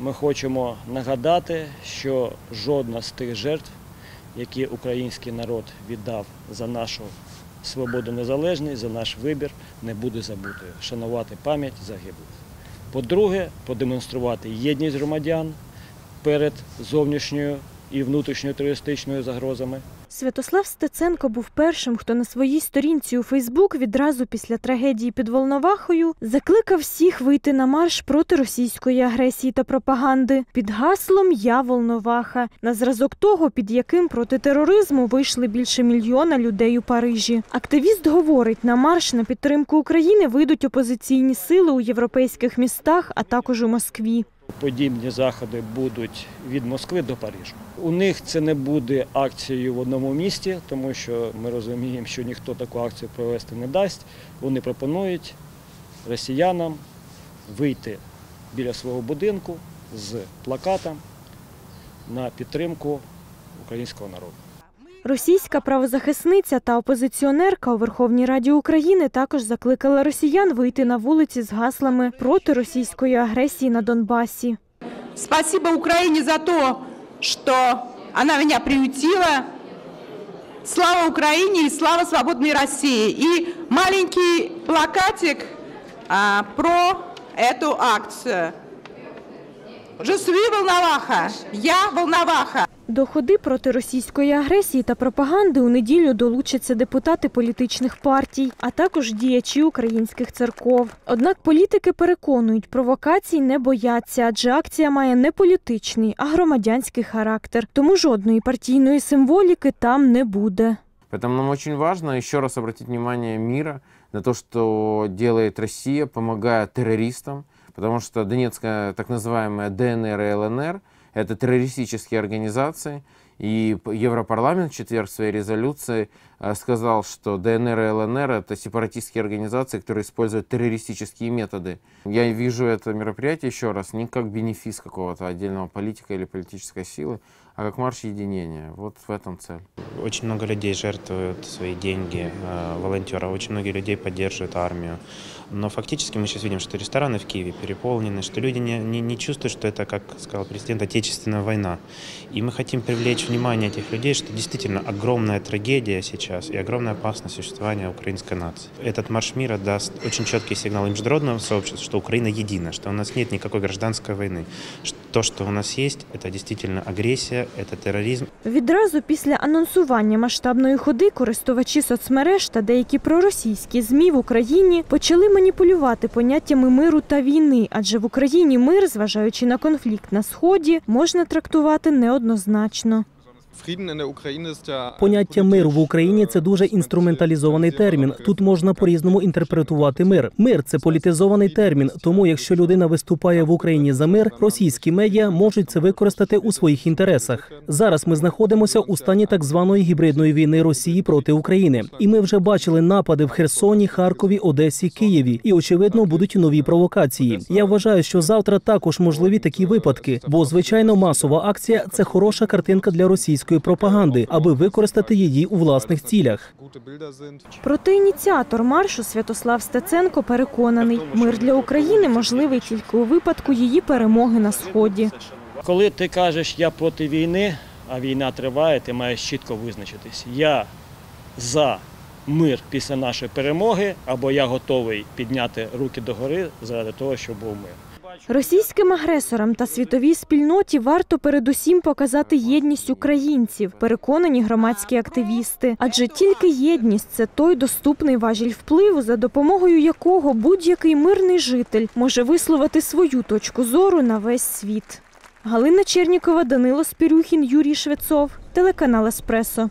ми хочемо нагадати, що жодна з тих жертв, які український народ віддав за нашу свободу незалежність, за наш вибір, не буде забутою. Шанувати пам'ять загиблих. По-друге, продемонструвати єдність громадян перед зовнішньою і внутрішньотерористичною загрозами. Святослав Стеценко був першим, хто на своїй сторінці у Фейсбук відразу після трагедії під Волновахою закликав всіх вийти на марш проти російської агресії та пропаганди під гаслом Я Волноваха на зразок того, під яким проти тероризму вийшли більше мільйона людей у Парижі. Активіст говорить, на марш на підтримку України вийдуть опозиційні сили у європейських містах, а також у Москві. Подібні заходи будуть від Москви до Парижу. У них це не буде акцією в одному місті, тому що ми розуміємо, що ніхто таку акцію провести не дасть. Вони пропонують росіянам вийти біля свого будинку з плакатом на підтримку українського народу. Російська правозахисниця та опозиціонерка у Верховній Раді України також закликала росіян вийти на вулиці з гаслами проти російської агресії на Донбасі. Спасибо Украине за то, что она меня приютила. Слава Украине и слава свободной России. И маленький плакатик про эту акцию. Suis Волноваха. Я Волноваха. До ходи проти російської агресії та пропаганди у неділю долучаться депутати політичних партій, а також діячі українських церков. Однак політики переконують, провокацій не бояться, адже акція має не політичний, а громадянський характер. Тому жодної партійної символіки там не буде. Поэтому нам очень важно еще раз обратить внимание мира на то, что делает Россия, помогая террористам, потому что Донецкая так называемая ДНР и ЛНР – это террористические организации, и Европарламент в четверг в своей резолюции э, сказал, что ДНР и ЛНР – это сепаратистские организации, которые используют террористические методы. Я вижу это мероприятие еще раз не как бенефис какого-то отдельного политика или политической силы, а как марш единения. Вот в этом цель. Очень много людей жертвуют свои деньги, э, волонтеров, очень многие людей поддерживают армию. Но фактически мы сейчас видим, что рестораны в Киеве переполнены, что люди не, не, не чувствуют, что это, как сказал президент, отечественная война. И мы хотим привлечь внимание этих людей, что действительно огромная трагедия сейчас и огромная опасность существования украинской нации. Этот марш мира даст очень четкий сигнал и международному сообществу, что Украина едина, что у нас нет никакой гражданской войны. Что то, что у нас есть, это действительно агрессия, это терроризм, Відразу після анонсування масштабної ходи користувачі соцмереж та деякі проросійські змі в Україні почали маніпулювати поняттями миру та війни, адже в Україні мир, зважаючи на конфлікт на сході, можна трактувати неоднозначно. Поняття миру в Україні це дуже інструменталізований термін. Тут можна по-різному інтерпретувати мир. Мир це політизований термін. Тому, якщо людина виступає в Україні за мир, російські медіа можуть це використати у своїх інтересах. Зараз ми знаходимося у стані так званої гібридної війни Росії проти України, і ми вже бачили напади в Херсоні, Харкові, Одесі, Києві. І очевидно будуть нові провокації. Я вважаю, що завтра також можливі такі випадки, бо звичайно масова акція це хороша картинка для російської пропаганди, аби використати її у власних цілях. Проте ініціатор маршу Святослав Стеценко переконаний, мир для України можливий тільки у випадку її перемоги на сході. Коли ти кажеш я проти війни, а війна триває, ти маєш чітко визначитись. Я за мир після нашої перемоги, або я готовий підняти руки догори заради того, щоб був мир. Російським агресорам та світовій спільноті варто передусім показати єдність українців, переконані громадські активісти. Адже тільки єдність це той доступний важіль впливу, за допомогою якого будь-який мирний житель може висловити свою точку зору на весь світ. Галина Чернікова, Данило Спірюхін, Юрій Швецов, телеканал Еспресо.